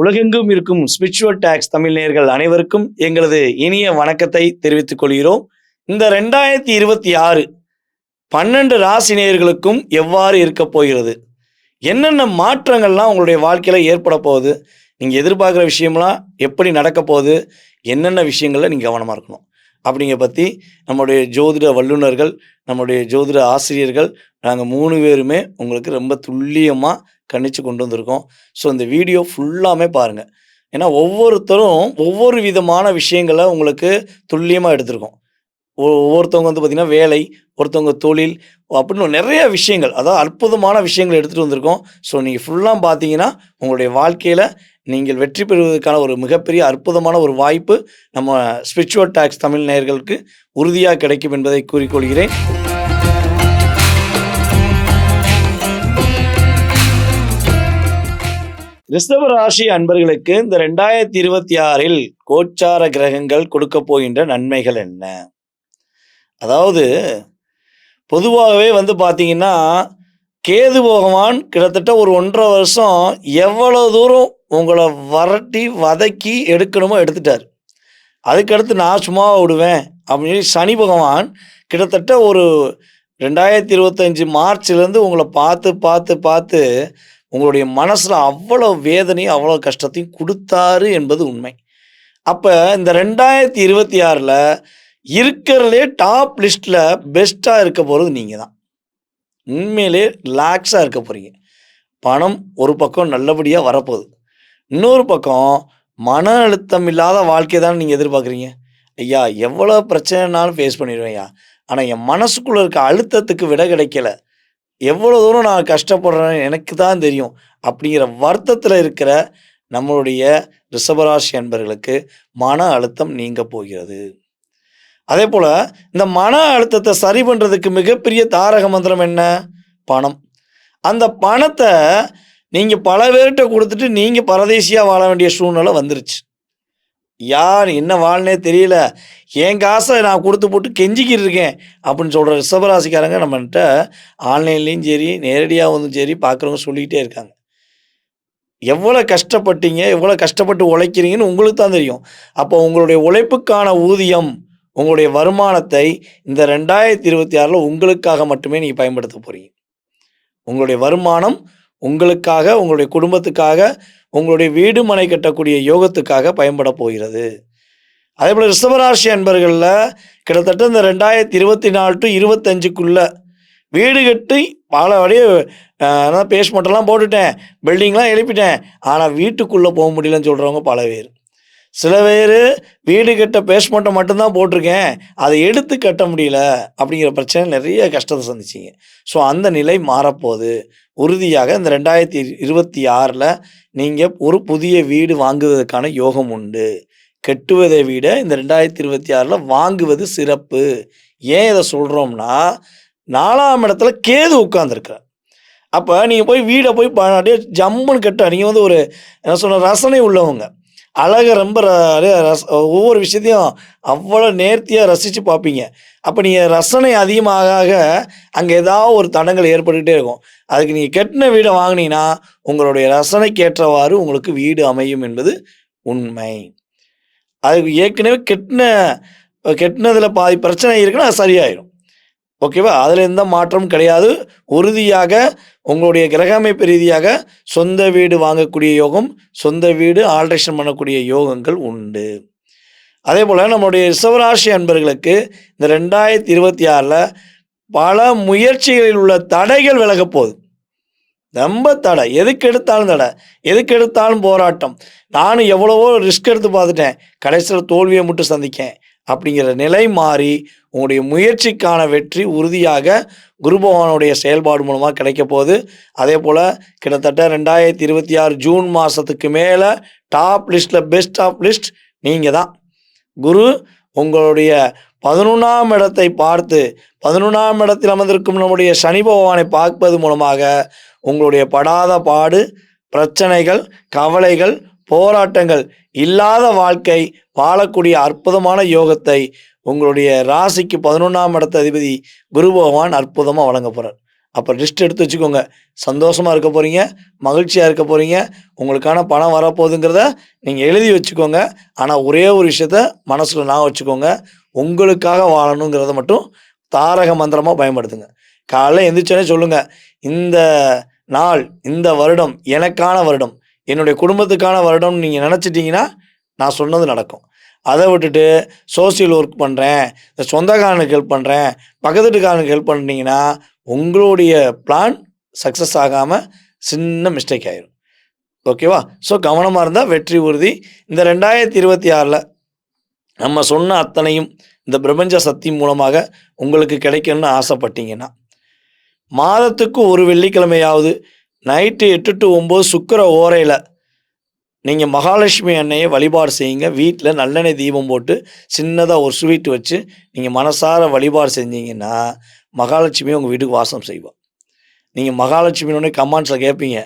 உலகெங்கும் இருக்கும் spiritual tax Tamil நேயர்கள் அனைவருக்கும் எங்களது இனிய வணக்கத்தை தெரிவித்துக் கொள்கிறோம். இந்த ரெண்டாயிரத்தி இருபத்தி ஆறு பன்னெண்டு ராசி நேயர்களுக்கும் எவ்வாறு இருக்க போகிறது? என்னென்ன மாற்றங்கள்லாம் உங்களுடைய வாழ்க்கையில் ஏற்பட போகுது? நீங்கள் எதிர்பார்க்குற விஷயம்லாம் எப்படி நடக்க போகுது? என்னென்ன விஷயங்களில் நீங்கள் கவனமாக இருக்கணும்? அப்படிங்க பற்றி நம்முடைய ஜோதிட வல்லுநர்கள் நம்முடைய ஜோதிட ஆசிரியர்கள் நாங்கள் மூணு பேருமே உங்களுக்கு ரொம்ப துல்லியமாக கணிச்சு கொண்டு வந்திருக்கோம். ஸோ இந்த வீடியோ ஃபுல்லாமே பாருங்கள் ஏன்னா ஒவ்வொருத்தரும் ஒவ்வொரு விதமான விஷயங்களை உங்களுக்கு துல்லியமாக எடுத்திருக்கோம். ஒவ்வொருத்தவங்க வந்து பார்த்திங்கன்னா வேலை ஒருத்தவங்க தொழில் அப்படின்னு நிறைய விஷயங்கள். அதாவது அற்புதமான விஷயங்கள் எடுத்துகிட்டு வந்திருக்கோம். ஸோ நீங்கள் ஃபுல்லாக பார்த்தீங்கன்னா உங்களுடைய வாழ்க்கையில் நீங்கள் வெற்றி பெறுவதற்கான ஒரு மிகப்பெரிய அற்புதமான ஒரு வாய்ப்பு நம்ம ஸ்பிரிச்சுவல் டாக்ஸ் தமிழ் நேயர்களுக்கு உறுதியாக கிடைக்கும் என்பதை கூறிக்கொள்கிறேன். ரிஷப ராசி அன்பர்களுக்கு இந்த ரெண்டாயிரத்தி இருபத்தி ஆறில் கோச்சார கிரகங்கள் கொடுக்க போகின்ற நன்மைகள் என்ன? அதாவது பொதுவாகவே வந்து பார்த்தீங்கன்னா கேது பகவான் கிட்டத்தட்ட ஒரு ஒன்றரை வருஷம் எவ்வளோ தூரம் உங்களை வரட்டி வதக்கி எடுக்கணுமோ எடுத்துட்டார். அதுக்கடுத்து நான் சும்மா விடுவேன் அப்படின்னு சொல்லி சனி பகவான் கிட்டத்தட்ட ஒரு ரெண்டாயிரத்தி இருபத்தஞ்சி மார்ச்லேருந்து உங்களை பார்த்து பார்த்து பார்த்து உங்களுடைய மனசில் அவ்வளோ வேதனையும் அவ்வளோ கஷ்டத்தையும் கொடுத்தாரு என்பது உண்மை. அப்போ இந்த ரெண்டாயிரத்தி இருபத்தி ஆறில் இருக்கிறதுலே டாப் லிஸ்ட்டில் பெஸ்ட்டாக இருக்க போகிறது நீங்கள் தான் உண்மையிலே ரிலாக்ஸாக இருக்க போகிறீங்க பணம் ஒரு பக்கம் நல்லபடியாக வரப்போகுது. இன்னொரு பக்கம் மன அழுத்தம் இல்லாத வாழ்க்கை தான் நீங்கள் எதிர்பார்க்குறீங்க. ஐயா எவ்வளோ பிரச்சனைனாலும் ஃபேஸ் பண்ணிடுவேன் ஐயா. ஆனால் என் மனசுக்குள்ளே இருக்க அழுத்தத்துக்கு விட கிடைக்கல. எவ்வளோ தூரம் நான் கஷ்டப்படுறேன்னு எனக்கு தான் தெரியும். அப்படிங்கிற வருத்தத்தில் இருக்கிற நம்மளுடைய ரிஷபராசி என்பர்களுக்கு மன அழுத்தம் நீங்க போகிறது. அதே போல் இந்த மன அழுத்தத்தை சரி பண்ணுறதுக்கு மிகப்பெரிய தாரக மந்திரம் என்ன? பணம். அந்த பணத்தை நீங்கள் பல பேர்கிட்ட கொடுத்துட்டு நீங்கள் பரதேசியாக வாழ வேண்டிய சூழ்நிலை வந்துருச்சு. யார் என்ன வாழ்னே தெரியல. என் காசை நான் கொடுத்து போட்டு கெஞ்சிக்கிட்டு இருக்கேன் அப்படின்னு சொல்கிற ரிஷபராசிக்காரங்க நம்மகிட்ட ஆன்லைன்லேயும் சரி நேரடியாக வந்தும் சரி பார்க்குறவங்க சொல்லிக்கிட்டே இருக்காங்க. எவ்வளோ கஷ்டப்பட்டீங்க எவ்வளோ கஷ்டப்பட்டு உழைக்கிறீங்கன்னு உங்களுக்கு தான் தெரியும். அப்போ உங்களுடைய உழைப்புக்கான ஊதியம் உங்களுடைய வருமானத்தை இந்த ரெண்டாயிரத்தி இருபத்தி ஆறில் உங்களுக்காக மட்டுமே நீங்கள் பயன்படுத்த போகிறீங்க உங்களுடைய வருமானம் உங்களுக்காக உங்களுடைய குடும்பத்துக்காக உங்களுடைய வீடு மனை கட்டக்கூடிய யோகத்துக்காக பயன்பட போகிறது. அதே போல் ரிஷபராசி அன்பர்களில் கிட்டத்தட்ட இந்த ரெண்டாயிரத்தி இருபத்தி நாலு டு இருபத்தஞ்சுக்குள்ள வீடு கட்டி பல வழியே பேஸ்மெண்ட்டெல்லாம் போட்டுட்டேன். பில்டிங்லாம் எழுப்பிட்டேன். ஆனால் வீட்டுக்குள்ளே போக முடியலன்னு சொல்கிறவங்க பல பேர். சில பேர் வீடு கட்ட பேஸ்மெண்ட்டை மட்டும்தான் போட்டிருக்கேன். அதை எடுத்து கட்ட முடியல அப்படிங்கிற பிரச்சனை நிறைய கஷ்டத்தை சந்திச்சிங்க. ஸோ அந்த நிலை மாறப்போகுது. உறுதியாக இந்த ரெண்டாயிரத்தி இருபத்தி ஆறில் நீங்கள் ஒரு புதிய வீடு வாங்குவதற்கான யோகம் உண்டு. கட்டுவதை விட இந்த ரெண்டாயிரத்தி இருபத்தி ஆறில் வாங்குவது சிறப்பு. ஏன் இதை சொல்கிறோம்னா நாலாம் இடத்துல கேது உட்காந்துருக்கார் அப்போ நீங்கள் போய் வீடை போய் அப்படியே ஜம்முன்னு கட்ட நீங்கள் வந்து ஒரு என்ன சொல்ற ரசனை உள்ளவங்க. அழகை ரொம்ப ரச ஒவ்வொரு விஷயத்தையும் அவ்வளோ நேர்த்தியாக ரசித்து பார்ப்பீங்க. அப்போ நீங்கள் ரசனை அதிகமாக ஆக அங்கே ஏதாவது ஒரு தடங்கள் ஏற்பட்டுக்கிட்டே இருக்கும். அதுக்கு நீங்கள் கெட்டின வீடை வாங்கினீங்கன்னா உங்களுடைய ரசனைக்கு ஏற்றவாறு உங்களுக்கு வீடு அமையும் என்பது உண்மை. அதுக்கு ஏற்கனவே கெட்டின கெட்டினதில் பாதி பிரச்சனை இருக்குன்னா அது சரியாயிடும் ஓகேவா? அதில் எந்த மாற்றமும் கிடையாது. உறுதியாக உங்களுடைய கிரக அமைப்பு ரீதியாக சொந்த வீடு வாங்கக்கூடிய யோகம் சொந்த வீடு ஆல்ட்ரேஷன் பண்ணக்கூடிய யோகங்கள் உண்டு. அதே போல் நம்மளுடைய ரிசவராசி அன்பர்களுக்கு இந்த ரெண்டாயிரத்தி இருபத்தி ஆறில் பல முயற்சிகளில் உள்ள தடைகள் விலகப் போகுது. ரொம்ப தடை. எதுக்கு எடுத்தாலும் தடை. எதுக்கு எடுத்தாலும் போராட்டம். நானும் எவ்வளவோ ரிஸ்க் எடுத்து பார்த்துட்டேன். கடைசியில் தோல்வியை மட்டும் சந்திக்கேன். அப்படிங்கிற நிலை மாறி உங்களுடைய முயற்சிக்கான வெற்றி உறுதியாக குரு பகவானுடைய செயல்பாடு மூலமாக கிடைக்க போகுது. அதே போல் கிட்டத்தட்ட ரெண்டாயிரத்தி இருபத்தி ஆறு ஜூன் மாதத்துக்கு மேலே டாப் லிஸ்ட்டில் பெஸ்ட் ஆஃப் லிஸ்ட் நீங்கள் தான். குரு உங்களுடைய பதினொன்றாம் இடத்தை பார்த்து பதினொன்றாம் இடத்தில் அமர்ந்திருக்கும் நம்முடைய சனி பகவானை பார்ப்பது மூலமாக உங்களுடைய படாத பாடு பிரச்சனைகள் கவலைகள் போராட்டங்கள் இல்லாத வாழ்க்கை வாழக்கூடிய அற்புதமான யோகத்தை உங்களுடைய ராசிக்கு பதினொன்றாம் இடத்த அதிபதி குரு பகவான் அற்புதமாக வழங்க போகிறார் அப்போ லிஸ்ட் எடுத்து வச்சுக்கோங்க. சந்தோஷமாக இருக்க போகிறீங்க மகிழ்ச்சியாக இருக்க போகிறீங்க உங்களுக்கான பணம் வரப்போகுதுங்கிறத நீங்கள் எழுதி வச்சுக்கோங்க. ஆனால் ஒரே ஒரு விஷயத்த மனசில் நான் வச்சுக்கோங்க. உங்களுக்காக வாழணுங்கிறத மட்டும் தாரக மந்திரமாக பயன்படுத்துங்க. காலைல எந்திரிச்சோன்னே சொல்லுங்கள் இந்த நாள் இந்த வருடம் எனக்கான வருடம் என்னுடைய குடும்பத்துக்கான வருடம்னு நீங்கள் நினச்சிட்டிங்கன்னா நான் சொன்னது நடக்கும். அதை விட்டுட்டு சோசியல் ஒர்க் பண்ணுறேன் இந்த சொந்தக்காரனுக்கு ஹெல்ப் பண்ணுறேன் பக்கத்து வீட்டுக்காரனுக்கு ஹெல்ப் பண்ணிட்டீங்கன்னா உங்களுடைய பிளான் சக்ஸஸ் ஆகாமல் சின்ன மிஸ்டேக் ஆயிடும் ஓகேவா ஸோ கவனமாக இருந்தால் வெற்றி உறுதி. இந்த ரெண்டாயிரத்தி இருபத்தி ஆறில் நம்ம சொன்ன அத்தனையும் இந்த பிரபஞ்ச சக்தி மூலமாக உங்களுக்கு கிடைக்கணும்னு ஆசைப்பட்டீங்கன்னா மாதத்துக்கு ஒரு வெள்ளிக்கிழமையாவது நைட்டு எட்டு டு ஒம்பது சுக்கர ஓரையில் நீங்கள் மகாலட்சுமி அன்னையை வழிபாடு செய்யுங்க. வீட்டில் நல்லெண்ணெய் தீபம் போட்டு சின்னதாக ஒரு ஸ்வீட் வச்சு நீங்கள் மனசார வழிபாடு செஞ்சீங்கன்னா மகாலட்சுமி உங்கள் வீட்டுக்கு வாசம் செய்வோம் நீங்கள் மகாலட்சுமின்னு கமெண்ட்ஸில் கேட்பீங்க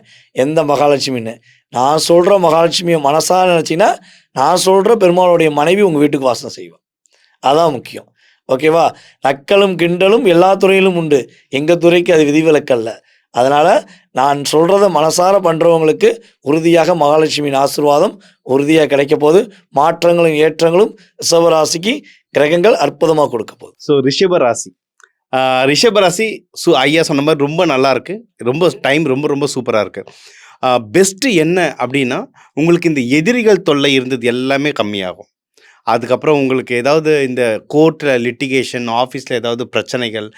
எந்த மகாலட்சுமின்னு? நான் சொல்கிற மகாலட்சுமியை மனசார நினச்சிங்கன்னா நான் சொல்கிற பெருமாளுடைய மனைவி உங்கள் வீட்டுக்கு வாசம் செய்வோம் அதான் முக்கியம். ஓகேவா? நக்கலும் கிண்டலும் எல்லா துறையிலும் உண்டு. எங்கள் துறைக்கு அது விதிவிலக்கல்ல. அதனால் நான் சொல்கிறத மனசார பண்ணுறவங்களுக்கு உறுதியாக மகாலட்சுமியின் ஆசிர்வாதம் உறுதியாக கிடைக்க போது மாற்றங்களும் ஏற்றங்களும் ரிஷபராசிக்கு கிரகங்கள் அற்புதமாக கொடுக்க போகுது. ஸோ ரிஷபராசி. ராசி ராசி சு ஐயா சொன்ன மாதிரி ரொம்ப நல்லா இருக்குது ரொம்ப டைம் ரொம்ப ரொம்ப சூப்பராக இருக்குது பெஸ்ட்டு என்ன அப்படின்னா உங்களுக்கு இந்த எதிரிகள் தொல்லை இருந்தது எல்லாமே கம்மியாகும். அதுக்கப்புறம் உங்களுக்கு ஏதாவது இந்த கோர்ட்டில் லிட்டிகேஷன் ஆஃபீஸில் ஏதாவது பிரச்சனைகள்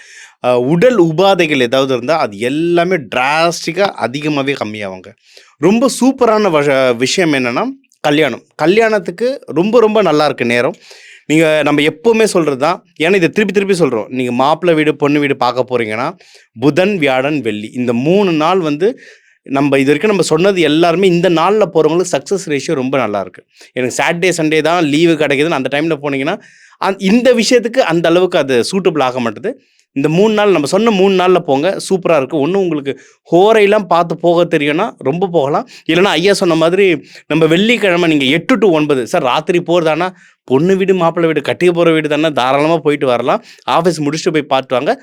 உடல் உபாதைகள் ஏதாவது இருந்தால் அது எல்லாமே டிராஸ்டிக்காக அதிகமாகவே கம்மியாகுங்க. ரொம்ப சூப்பரான வ- விஷயம் என்னென்னா கல்யாணம். கல்யாணத்துக்கு ரொம்ப ரொம்ப நல்லா இருக்கு நேரம். நீங்கள் நம்ம எப்போவுமே சொல்கிறது தான் ஏன்னா இதை திருப்பி திருப்பி சொல்கிறோம் நீங்கள் மாப்பிள்ளை வீடு பொண்ணு வீடு பார்க்க போகிறீங்கன்னா புதன் வியாழன் வெள்ளி. இந்த மூணு நாள் வந்து நம்ம இது வரைக்கும் நம்ம சொன்னது எல்லாருமே இந்த நாளில் போகிறவங்களுக்கு சக்ஸஸ் ரேஷியோ ரொம்ப நல்லாயிருக்கு எனக்கு சாட்டர்டே சண்டே தான் லீவு கிடைக்குதுன்னு அந்த டைமில் போனீங்கன்னா அந் இந்த விஷயத்துக்கு அந்த அளவுக்கு அது சூட்டபிள் ஆக மாட்டுது. இந்த மூணு நாள் நம்ம சொன்ன மூணு நாளில் போங்க சூப்பராக இருக்குது ஒன்றும் உங்களுக்கு ஹோரையெல்லாம் பார்த்து போக தெரியும்னா ரொம்ப போகலாம். இல்லைன்னா ஐயா சொன்ன மாதிரி நம்ம வெள்ளிக்கிழமை நீங்கள் எட்டு டு ஒன்பது சார் ராத்திரி போகிறதானா பொண்ணு வீடு மாப்பிள்ளை வீடு கட்டிக்க போகிற வீடு தானே தாராளமாக போயிட்டு வரலாம். ஆஃபீஸ் முடிச்சுட்டு போய் பார்த்துட்டு வாங்க.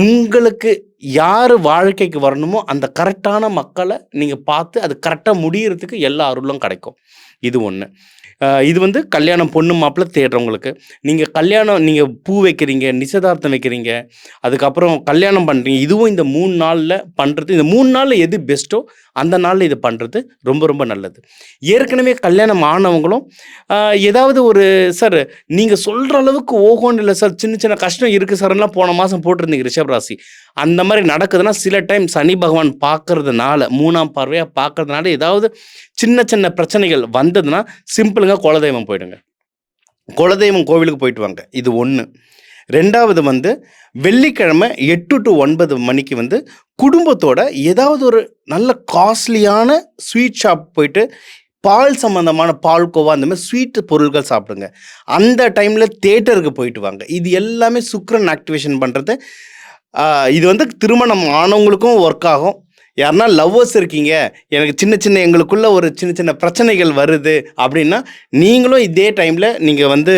உங்களுக்கு யார் வாழ்க்கைக்கு வரணுமோ அந்த கரெக்டான மக்களை நீங்கள் பார்த்து அது கரெக்டாக முடியறதுக்கு எல்லா அருளும் கிடைக்கும். இது ஒன்று இது வந்து கல்யாணம் பொண்ணு மாப்பிள்ளை தேடுறவங்களுக்கு. நீங்கள் கல்யாணம் நீங்கள் பூ வைக்கிறீங்க நிச்சயதார்த்தம் வைக்கிறீங்க அதுக்கப்புறம் கல்யாணம் பண்ணுறீங்க இதுவும் இந்த மூணு நாளில் பண்ணுறது இந்த மூணு நாளில் எது பெஸ்ட்டோ அந்த நாளில் இது பண்ணுறது ரொம்ப ரொம்ப நல்லது. ஏற்கனவே கல்யாணம் ஆனவங்களும் ஏதாவது ஒரு சார் நீங்கள் சொல்கிற அளவுக்கு ஓகோன்னு இல்லை சார் சின்ன சின்ன கஷ்டம் இருக்குது சார்லாம் போன மாதம் போட்டிருந்தீங்க ரிஷபராசி அந்த மாதிரி நடக்குதுன்னா சில டைம் சனி பகவான் பார்க்கறதுனால மூணாம் பார்வையாக பார்க்கறதுனால ஏதாவது சின்ன சின்ன பிரச்சனைகள் வந்ததுன்னா சிம்பிளுங்க குலதெய்வம் போயிடுங்க. குலதெய்வம் கோவிலுக்கு போயிட்டு வாங்க. இது ஒன்று ரெண்டாவது வந்து வெள்ளிக்கிழமை எட்டு டு ஒன்பது மணிக்கு வந்து குடும்பத்தோட ஏதாவது ஒரு நல்ல காஸ்ட்லியான ஸ்வீட் ஷாப் போயிட்டு பால் சம்மந்தமான பால்கோவா அந்த மாதிரி ஸ்வீட் பொருட்கள் சாப்பிடுங்க. அந்த டைமில் தேட்டருக்கு போயிட்டு வாங்க. இது எல்லாமே சுக்ரன் ஆக்டிவேஷன் பண்ணுறது இது வந்து திருமணம் ஆனவங்களுக்கும் ஒர்க் ஆகும். யாருன்னா லவ்வர்ஸ் இருக்கீங்க. எனக்கு சின்ன சின்ன எங்களுக்குள்ள ஒரு சின்ன சின்ன பிரச்சனைகள் வருது அப்படின்னா நீங்களும் இதே டைமில் நீங்கள் வந்து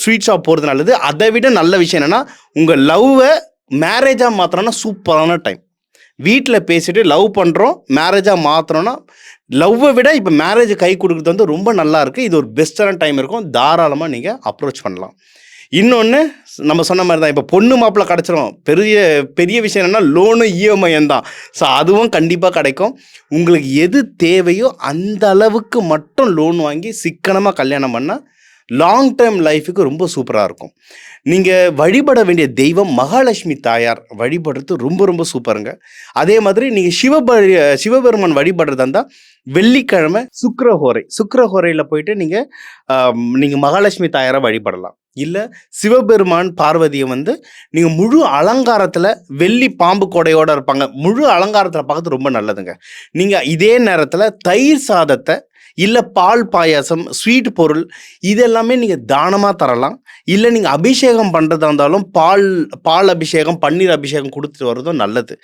ஸ்வீட் ஷாப் போகிறது நல்லது. அதை விட நல்ல விஷயம் என்னென்னா உங்கள் லவ்வை மேரேஜாக மாத்திரம்னா சூப்பரான டைம் வீட்டில் பேசிட்டு லவ் பண்ணுறோம் மேரேஜாக மாற்றுறோன்னா லவ்வை விட இப்போ மேரேஜ் கை கொடுக்குறது வந்து ரொம்ப நல்லா இருக்குது இது ஒரு பெஸ்ட்டான டைம் இருக்கும். தாராளமாக நீங்கள் அப்ரோச் பண்ணலாம். இன்னொன்று நம்ம சொன்ன மாதிரி தான் இப்போ பொண்ணு மாப்பிள்ளை கிடச்சிரும். பெரிய பெரிய விஷயம் என்னென்னா லோனு இஎம்ஐ தான். ஸோ அதுவும் கண்டிப்பாக கிடைக்கும். உங்களுக்கு எது தேவையோ அந்த அளவுக்கு மட்டும் லோன் வாங்கி சிக்கனமாக கல்யாணம் பண்ணால் லாங் டேர்ம் லைஃபுக்கு ரொம்ப சூப்பராக இருக்கும். நீங்கள் வழிபட வேண்டிய தெய்வம் மகாலட்சுமி தாயார் வழிபடுறது ரொம்ப ரொம்ப சூப்பருங்க அதே மாதிரி நீங்கள் சிவபெரி சிவபெருமான் வழிபடுறதா இருந்தால் வெள்ளிக்கிழமை சுக்கரஹோரை சுக்கரஹோரையில் போயிட்டு நீங்கள் நீங்கள் மகாலட்சுமி தாயாரை வழிபடலாம். இல்லை சிவபெருமான் பார்வதியை வந்து நீங்கள் முழு அலங்காரத்தில் வெள்ளி பாம்பு கொடையோடு இருப்பாங்க. முழு அலங்காரத்தில் பார்க்கறது ரொம்ப நல்லதுங்க. நீங்கள் இதே நேரத்தில் தயிர் சாதத்தை இல்லை பால் பாயாசம் ஸ்வீட் பொருள் இதெல்லாமே நீங்கள் தானமாக தரலாம். இல்லை நீங்கள் அபிஷேகம் பண்ணுறதா இருந்தாலும் பால் பால் அபிஷேகம் பன்னீர் அபிஷேகம் கொடுத்துட்டு வர்றதும் நல்லது.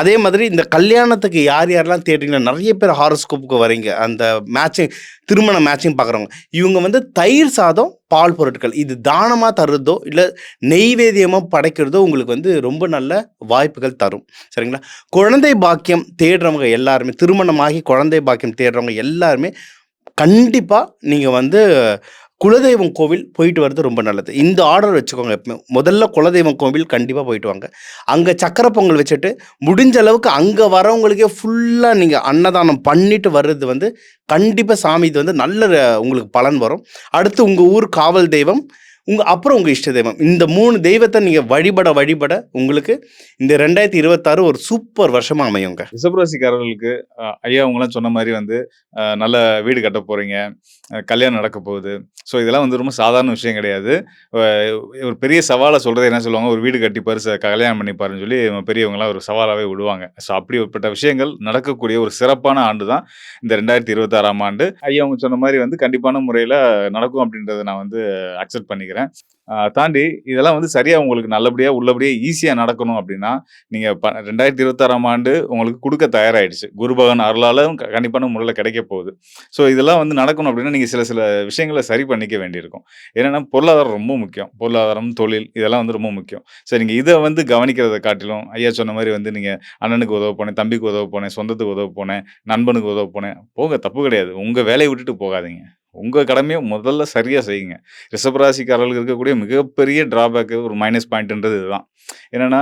அதே மாதிரி இந்த கல்யாணத்துக்கு யார் யாரெல்லாம் தேடுறீங்களோ நிறைய பேர் ஹாரோஸ்கோப்புக்கு வரீங்க. அந்த மேட்சிங் திருமண மேட்சிங் பார்க்குறவங்க. இவங்க வந்து தயிர் சாதம் பால் பொருட்கள். இது தானமாக தர்றதோ இல்லை நெய்வேதியமாக படைக்கிறதோ உங்களுக்கு வந்து ரொம்ப நல்ல வாய்ப்புகள் தரும். சரிங்களா? குழந்தை பாக்கியம் தேடுறவங்க எல்லாருமே திருமணமாகி குழந்தை பாக்கியம் தேடுறவங்க எல்லாருமே கண்டிப்பாக நீங்கள் வந்து குலதெய்வம் கோவில் போயிட்டு வர்றது ரொம்ப நல்லது. இந்த ஆர்டர் வச்சுக்கோங்க எப்பவுமே. முதல்ல குலதெய்வம் கோவில் கண்டிப்பாக போயிட்டு வாங்க. அங்கே சக்கரை பொங்கல் வச்சுட்டு முடிஞ்ச அளவுக்கு அங்கே வரவங்களுக்கே ஃபுல்லாக நீங்கள் அன்னதானம் பண்ணிட்டு வர்றது வந்து கண்டிப்பாக சாமி இது வந்து நல்ல உங்களுக்கு பலன் வரும். அடுத்து உங்கள் ஊர் காவல் தெய்வம் உங்கள் அப்புறம் உங்கள் இஷ்ட தெய்வம். இந்த மூணு தெய்வத்தை நீங்கள் வழிபட வழிபட உங்களுக்கு இந்த ரெண்டாயிரத்தி இருபத்தாறு ஒரு சூப்பர் வருஷமாக அமையுங்க. ரிசபராசிக்காரர்களுக்கு ஐயா அவங்களாம் சொன்ன மாதிரி வந்து நல்ல வீடு கட்ட போகிறீங்க கல்யாணம் நடக்க போகுது. ஸோ இதெல்லாம் வந்து ரொம்ப சாதாரண விஷயம் கிடையாது. ஒரு பெரிய சவாலை சொல்கிறது என்ன சொல்லுவாங்க? ஒரு வீடு கட்டி பரிசு கல்யாணம் பண்ணிப்பாருன்னு சொல்லி பெரியவங்களாம் ஒரு சவாலாகவே விடுவாங்க. ஸோ அப்படிப்பட்ட விஷயங்கள் நடக்கக்கூடிய ஒரு சிறப்பான ஆண்டு தான் இந்த ரெண்டாயிரத்தி இருபத்தாறாம் ஆண்டு. ஐயா அவங்க சொன்ன மாதிரி வந்து கண்டிப்பான முறையில் நடக்கும் அப்படின்றத நான் வந்து அக்செப்ட் பண்ணிக்கிறேன். தாண்டி இதெல்லாம் வந்து சரியாக உங்களுக்கு நல்லபடியாக உள்ளபடியாக ஈஸியாக நடக்கணும் அப்படின்னா நீங்கள் ப ரெண்டாயிரத்தி இருபத்தாறாம் ஆண்டு உங்களுக்கு கொடுக்க தயாராகிடுச்சு குருபகன் அருளாலும் கண்டிப்பான முறையில் கிடைக்க போகுது. ஸோ இதெல்லாம் வந்து நடக்கணும் அப்படின்னா நீங்கள் சில சில விஷயங்களை சரி பண்ணிக்க வேண்டியிருக்கும். ஏன்னா பொருளாதாரம் ரொம்ப முக்கியம். பொருளாதாரம் தொழில் இதெல்லாம் வந்து ரொம்ப முக்கியம். சரி நீங்கள் இதை வந்து கவனிக்கிறதை காட்டிலும் ஐயா சொன்ன மாதிரி வந்து நீங்கள் அண்ணனுக்கு உதவ போனேன் தம்பிக்கு உதவ போனேன் சொந்தத்துக்கு உதவ போனேன் நண்பனுக்கு உதவ போனேன். போங்க தப்பு கிடையாது. உங்கள் வேலையை விட்டுட்டு போகாதீங்க. உங்கள் கடமையை முதல்ல சரியாக செய்யுங்க. ரிஷபராசிக்காரர்களுக்கு இருக்கக்கூடிய மிகப்பெரிய ட்ராபேக்கு ஒரு மைனஸ் பாயிண்ட்ன்றது இதுதான். என்னென்னா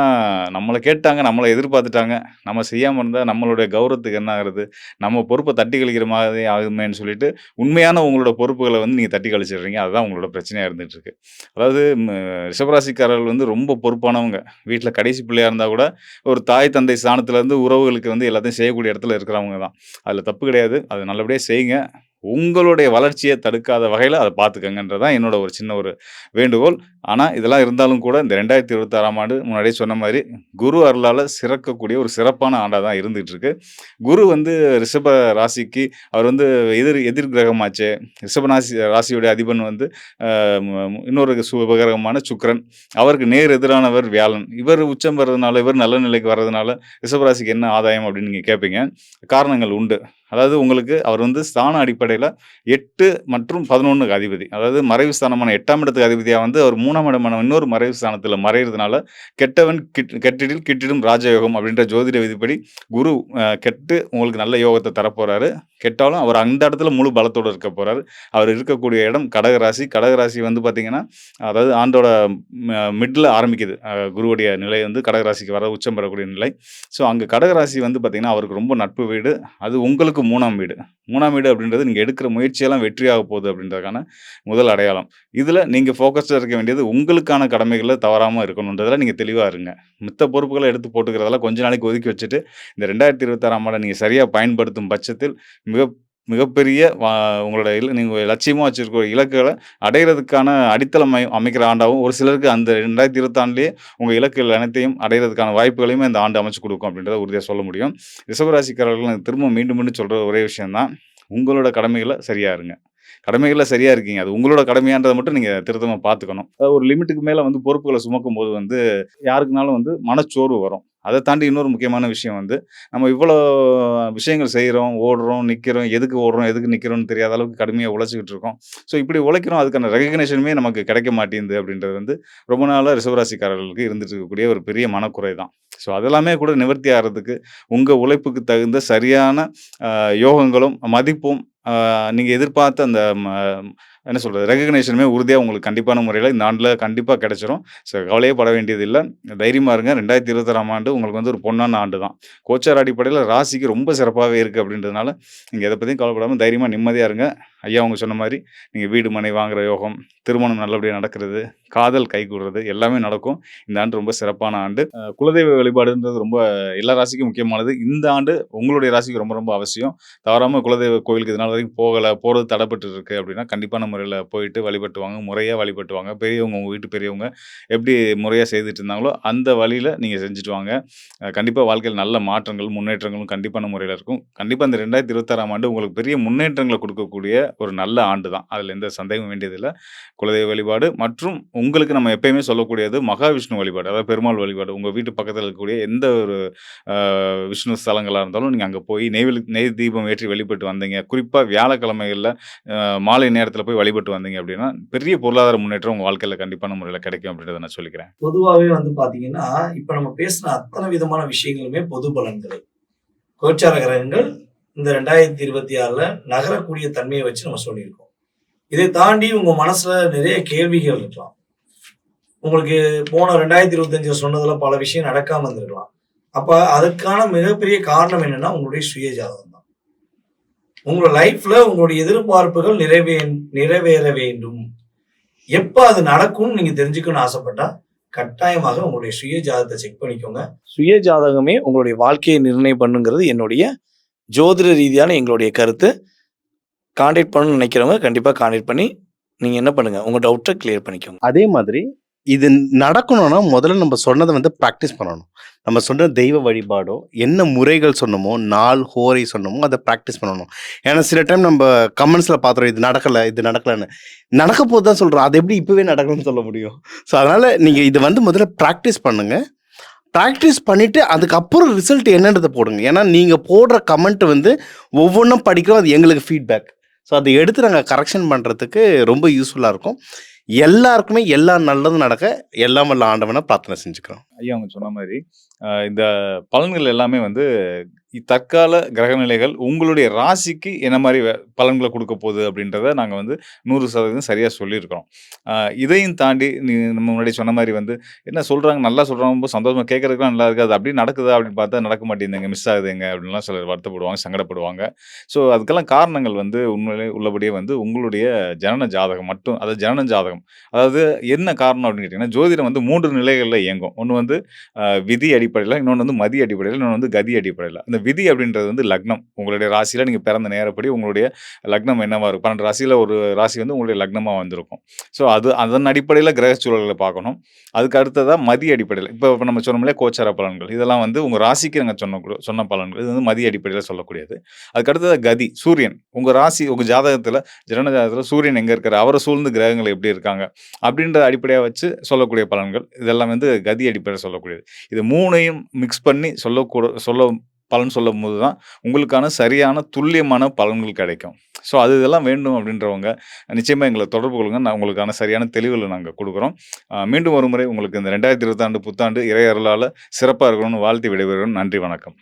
நம்மளை கேட்டாங்க நம்மளை எதிர்பார்த்துட்டாங்க. நம்ம செய்யாமல் இருந்தால் நம்மளுடைய கௌரவத்துக்கு என்ன ஆகுறது? நம்ம பொறுப்பை தட்டி கழிக்கிற மாதிரி ஆகுமேன்னு சொல்லிட்டு உண்மையான உங்களோட பொறுப்புகளை வந்து நீங்கள் தட்டி கழிச்சிடுறீங்க. அதுதான் உங்களோட பிரச்சனையாக இருந்துகிட்ருக்கு அதாவது ரிஷபராசிக்காரர்கள் வந்து ரொம்ப பொறுப்பானவங்க. வீட்டில் கடைசி பிள்ளையாக இருந்தால் கூட ஒரு தாய் தந்தை ஸ்தானத்துலேருந்து உறவுகளுக்கு வந்து எல்லாத்தையும் செய்யக்கூடிய இடத்துல இருக்கிறவங்க தான். அதில் தப்பு கிடையாது. அது நல்லபடியாக செய்யுங்க. உங்களுடைய வளர்ச்சியை தடுக்காத வகையில் அதை பார்த்துக்கங்கன்றது தான் என்னோட ஒரு சின்ன ஒரு வேண்டுகோள். ஆனால் இதெல்லாம் இருந்தாலும் கூட இந்த ரெண்டாயிரத்தி இருபத்தாறாம் ஆண்டு முன்னாடியே சொன்ன மாதிரி குரு அருளால் சிறக்கக்கூடிய ஒரு சிறப்பான ஆண்டாக தான் இருந்துகிட்ருக்கு. குரு வந்து ரிஷப ராசிக்கு அவர் வந்து எதிர் எதிர் கிரகமாச்சே. ரிஷப ராசி ராசியுடைய அதிபன் வந்து இன்னொரு சுபகிரகமான சுக்கிரன். அவருக்கு நேர் எதிரானவர் வியாழன். இவர் உச்சம் வர்றதுனால இவர் நல்ல நிலைக்கு வர்றதுனால ரிஷபராசிக்கு என்ன ஆதாயம் அப்படின்னு நீங்கள் கேட்பீங்க காரணங்கள் உண்டு. அதாவது உங்களுக்கு அவர் வந்து ஸ்தான அடிப்படையில் எட்டு மற்றும் பதினொன்றுக்கு அதிபதி. அதாவது மறைவு ஸ்தானமான எட்டாம் இடத்துக்கு அதிபதியாக வந்து அவர் மூணாம் இடமான இன்னொரு மறைவு ஸ்தானத்தில் மறைகிறதுனால கெட்டவன் கிட் கெட்டிடில் கிட்டிடும் ராஜயோகம் அப்படின்ற ஜோதிட விதிப்படி குரு கெட்டு உங்களுக்கு நல்ல யோகத்தை தரப்போகிறாரு கெட்டாலும் அவர் அந்த இடத்துல முழு பலத்தோடு இருக்க போகிறாரு அவர் இருக்கக்கூடிய இடம் கடகராசி. கடகராசி வந்து பார்த்திங்கன்னா அதாவது ஆண்டோட மிடில் ஆரம்பிக்குது. குருவுடைய நிலை வந்து கடகராசிக்கு வர உச்சம் பெறக்கூடிய நிலை. ஸோ அங்கே கடகராசி வந்து பார்த்திங்கன்னா அவருக்கு ரொம்ப நட்பு வீடு. அது உங்களுக்கு மூணாம் வீடு. மூணாம் வீடு அப்படின்றது நீங்கள் எடுக்கிற முயற்சியெல்லாம் வெற்றியாக போகுது அப்படின்றதுக்கான முதல் அடையாளம். இதில் நீங்கள் ஃபோக்கஸ்டாக இருக்க வேண்டியது உங்களுக்கான கடமைகளை தவறாமல் இருக்கணுன்றதில் நீங்கள் தெளிவாக இருங்க. மித்த பொறுப்புகளை எடுத்து போட்டுக்கிறதெல்லாம் கொஞ்ச நாளைக்கு ஒதுக்கி வச்சுட்டு இந்த ரெண்டாயிரத்தி இருபத்தாறாம் ஆண்டை நீங்கள் சரியாக பயன்படுத்தும் பட்சத்தில் மிக மிகப்பெரிய உங்களோட இல நீங்கள் லட்சியமாக வச்சுருக்க இலக்குகளை அடையிறதுக்கான அடித்தளம் அமைக்கிற ஆண்டாகவும் ஒரு சிலருக்கு அந்த ரெண்டாயிரத்தி இருபத்தாண்டுலேயே உங்கள் இலக்குகள் அனைத்தையும் அடையிறதுக்கான வாய்ப்புகளையும் இந்த ஆண்டு அமைச்சு கொடுக்கும் அப்படின்றத உறுதியாக சொல்ல முடியும். ரிஷபராசிக்காரர்கள் திரும்ப மீண்டும் மீண்டும் சொல்கிற ஒரே விஷயம்தான் உங்களோட கடமைகளை சரியாருங்க கடமைகளில் சரியா இருக்கீங்க. அது உங்களோட கடமையான்றதை மட்டும் நீங்கள் திருத்தமாக பார்த்துக்கணும் அதாவது ஒரு லிமிட்டுக்கு மேலே வந்து பொறுப்புகளை சுமக்கும் போது வந்து யாருக்குனாலும் வந்து மனச்சோர்வு வரும். அதை தாண்டி இன்னொரு முக்கியமான விஷயம் வந்து நம்ம இவ்வளோ விஷயங்கள் செய்கிறோம் ஓடுறோம் நிற்கிறோம் எதுக்கு ஓடுறோம் எதுக்கு நிற்கிறோம்னு தெரியாத அளவுக்கு கடுமையாக உழைச்சிக்கிட்டு இருக்கோம். ஸோ இப்படி உழைக்கிறோம் அதுக்கான ரெகக்னேஷனுமே நமக்கு கிடைக்க மாட்டேங்குது அப்படின்றது வந்து ரொம்ப நாளாக ரிசவராசிக்காரர்களுக்கு இருந்துட்டு இருக்கக்கூடிய ஒரு பெரிய மனக்குறை தான். ஸோ அதெல்லாமே கூட நிவர்த்தி ஆகிறதுக்கு உங்கள் உழைப்புக்கு தகுந்த சரியான யோகங்களும் மதிப்பும் நீங்கள் எதிர்பார்த்த அந்த என்ன சொல்கிறது ரெகக்னேஷனுமே உறுதியாக உங்களுக்கு கண்டிப்பான முறையில் இந்த ஆண்டில் கண்டிப்பாக கிடைச்சிரும். ஸோ கவலையே பட வேண்டியது இல்லை தைரியமாக இருங்க. ரெண்டாயிரத்தி இருபத்தாறாம் ஆண்டு உங்களுக்கு வந்து ஒரு பொன்னான ஆண்டு தான் கோச்சார் அடிப்படையில் ராசிக்கு ரொம்ப சிறப்பாகவே இருக்குது அப்படின்றதுனால நீங்கள் எதை பற்றியும் கவலைப்படாமல் தைரியமாக நிம்மதியாக இருங்க. ஐயா அவங்க சொன்ன மாதிரி நீங்கள் வீடு மனை வாங்குற யோகம் திருமணம் நல்லபடியாக நடக்கிறது காதல் கைகூடுறது எல்லாமே நடக்கும். இந்த ஆண்டு ரொம்ப சிறப்பான ஆண்டு. குலதெய்வ வழிபாடுன்றது ரொம்ப எல்லா ராசிக்கும் முக்கியமானது. இந்த ஆண்டு உங்களுடைய ராசிக்கு ரொம்ப ரொம்ப அவசியம். தவறாமல் குலதெய்வ கோவிலுக்கு இதனால் வரைக்கும் போகலை போகிறது தடைப்பட்டு இருக்குது அப்படின்னா கண்டிப்பாக நம்ம முறையில் போயிட்டு வழிபட்டுவாங்க. முறையாக வழிபட்டுவாங்க. பெரியவங்க உங்கள் வீட்டு பெரியவங்க எப்படி முறையாக செய்துட்டு இருந்தாங்களோ, அந்த வழியில் நீங்கள் செஞ்சுட்டு வாங்க. கண்டிப்பாக வாழ்க்கையில் நல்ல மாற்றங்களும், முன்னேற்றங்களும் கண்டிப்பான முறையில் இருக்கும். கண்டிப்பாக இந்த 2026ஆம் ஆண்டு உங்களுக்கு பெரிய முன்னேற்றங்களை கொடுக்கக்கூடிய ஒரு நல்ல ஆண்டு தான். அதில் எந்த சந்தேகம் வேண்டியதில்லை குலதெய்வ வழிபாடு மற்றும் உங்களுக்கு நம்ம எப்பயுமே சொல்லக்கூடியது மகாவிஷ்ணு வழிபாடு. அதாவது பெருமாள் வழிபாடு. உங்கள் வீட்டு பக்கத்தில் இருக்கக்கூடிய எந்த ஒரு விஷ்ணு ஸ்தலங்களாக இருந்தாலும், நீங்கள் அங்கே போய் நெய் நெய் தீபம் ஏற்றி வெளிப்பட்டு வந்தீங்க. குறிப்பாக வியாழக்கிழமைகளில் மாலை நேரத்தில் போய் வழிபட்டு வந்தீங்க அப்படின்னா, பெரிய பொருளாதார முன்னேற்றம் உங்க வாழ்க்கையில கண்டிப்பான முறையில கிடைக்கும் அப்படின்றத நான் சொல்லிக்கிறேன். பொதுவாகவே வந்து பார்த்தீங்கன்னா, இப்ப நம்ம பேசின அத்தனை விதமான விஷயங்களுமே பொது பலன்களை கோச்சார கிரகங்கள் இந்த 2026ல நகரக்கூடிய தன்மையை வச்சு நம்ம சொல்லியிருக்கோம். இதை தாண்டி உங்க மனசுல நிறைய கேள்விகள் இருக்கலாம். உங்களுக்கு போன 2025ல சொன்னதுல பல விஷயம் நடக்காம இருந்திருக்கலாம். அப்ப அதுக்கான மிகப்பெரிய காரணம் என்னன்னா, உங்களுடைய சுயஜாதகம் உங்களோட லைஃப்ல உங்களுடைய எதிர்பார்ப்புகள் நிறைவே நிறைவேற வேண்டும். எப்போ அது நடக்கும்னு நீங்க தெரிஞ்சுக்கணும்னு ஆசைப்பட்டா, கட்டாயமாக உங்களுடைய சுய ஜாதகத்தை செக் பண்ணிக்கோங்க. சுய ஜாதகமே உங்களுடைய வாழ்க்கையை நிர்ணயம் பண்ணுங்கிறது என்னுடைய ஜோதிட ரீதியான எங்களுடைய கருத்து. கான்டாக்ட் பண்ணணும்னு நினைக்கிறவங்க கண்டிப்பாக கான்டாக்ட் பண்ணி, நீங்கள் என்ன பண்ணுங்கள் உங்கள் டவுட்டை கிளியர் பண்ணிக்கோங்க. அதே மாதிரி இது நடக்கணும்னா, முதல்ல நம்ம சொன்னதை வந்து ப்ராக்டிஸ் பண்ணணும். நம்ம சொன்ன தெய்வ வழிபாடோ, என்ன முறைகள் சொன்னோமோ, நாள், ஹோரை சொன்னோமோ, அதை ப்ராக்டிஸ் பண்ணணும். ஏன்னா சில டைம் நம்ம கமெண்ட்ஸில் பார்த்துறோம். இது நடக்கலை இது நடக்கலைன்னு நடக்க போது தான் சொல்கிறோம் அது எப்படி இப்போவே நடக்கணும்னு சொல்ல முடியும்? ஸோ அதனால் நீங்கள் இதை வந்து முதல்ல ப்ராக்டிஸ் பண்ணுங்கள் ப்ராக்டிஸ் பண்ணிவிட்டு அதுக்கப்புறம் ரிசல்ட் என்னன்றத போடுங்க. ஏன்னா நீங்கள் போடுற கமெண்ட் வந்து ஒவ்வொன்றும் படிக்கிறோம். அது எங்களுக்கு ஃபீட்பேக். ஸோ அதை எடுத்து நாங்கள் கரெக்ஷன் பண்ணுறதுக்கு ரொம்ப யூஸ்ஃபுல்லாக இருக்கும். எல்லாருக்குமே எல்லா நல்லதும் நடக்க, எல்லாம் வல்ல ஆண்டவனை பிரார்த்தனை செஞ்சுக்கிறோம். ஐயா அவங்க சொன்ன மாதிரி இந்த பலன்கள் எல்லாமே வந்து தற்கால கிரகநிலைகள் உங்களுடைய ராசிக்கு என்ன மாதிரி வ கொடுக்க போகுது அப்படின்றத நாங்கள் வந்து நூறு சதவீதம் சரியாக சொல்லியிருக்கிறோம். இதையும் தாண்டி நீ நம்ம முன்னாடி சொன்ன மாதிரி வந்து, என்ன சொல்கிறாங்க நல்லா சொல்கிறாங்க ரொம்ப சந்தோஷமாக கேட்கறதுக்குலாம் நல்லா இருக்காது அப்படி நடக்குதா அப்படின்னு பார்த்தா நடக்க மாட்டேங்குதுங்க, மிஸ் ஆகுதுங்க அப்படின்லாம் சிலர் வருத்தப்படுவாங்க, சங்கடப்படுவாங்க. ஸோ அதுக்கெல்லாம் காரணங்கள் வந்து உண்மையிலே உள்ளபடியே வந்து உங்களுடைய ஜனன ஜாதகம் மட்டும் அதாவது ஜனன ஜாதகம். அதாவது என்ன காரணம் அப்படின்னு கேட்டிங்கன்னா ஜோதிடம் வந்து மூன்று நிலைகளில் இயங்கும். ஒன்று வந்து விதி அடிப்படையில் இன்னொன்று வந்து மதி அடிப்படையில் இன்னொன்று வந்து கதி அடிப்படையில் இந்த விதி அப்படின்றது வந்து லக்னம். உங்களுடைய ராசியில் நீங்கள் பிறந்த நேரப்படி உங்களுடைய லக்னம் என்னவாக இருக்கும்? பன்னெண்டு ராசியில் ஒரு ராசி வந்து உங்களுடைய லக்னமாக வந்திருக்கும். ஸோ அது அதன் அடிப்படையில் கிரக சூழல்களை பார்க்கணும். அதுக்கு அடுத்ததாக மதி அடிப்படையில் இப்போ இப்போ நம்ம சொன்னோம்லே கோச்சார பலன்கள். இதெல்லாம் வந்து உங்கள் ராசிக்கு நாங்கள் சொன்ன சொன்ன பலன்கள். இது வந்து மதி அடிப்படையில் சொல்லக்கூடியது. அதுக்கு அடுத்தது கதி, சூரியன். உங்கள் ராசி உங்கள் ஜாதகத்தில் ஜனன ஜாதகத்தில் சூரியன் எங்கே இருக்காரு? அவரை சூழ்ந்து கிரகங்கள் எப்படி இருக்காங்க? அப்படின்ற அடிப்படையாக வச்சு சொல்லக்கூடிய பலன்கள். இதெல்லாம் வந்து கதி அடிப்படையில் சொல்லக்கூடியது. இது மூணையும் மிக்ஸ் பண்ணி சொல்லக்கூட சொல்ல பலன் சொல்லும்போது தான் உங்களுக்கான சரியான துல்லியமான பலன்கள் கிடைக்கும். ஸோ அது இதெல்லாம் வேண்டும் அப்படின்றவங்க, நிச்சயமாக எங்களை தொடர்பு கொள்ளுங்க. நான் உங்களுக்கான சரியான தெளிவில் நாங்கள் கொடுக்குறோம் மீண்டும் ஒரு முறை உங்களுக்கு இந்த 2026 புத்தாண்டு இறை சிறப்பாக இருக்கணும்னு வாழ்த்தி விடைபெறுகிறேன். நன்றி, வணக்கம்.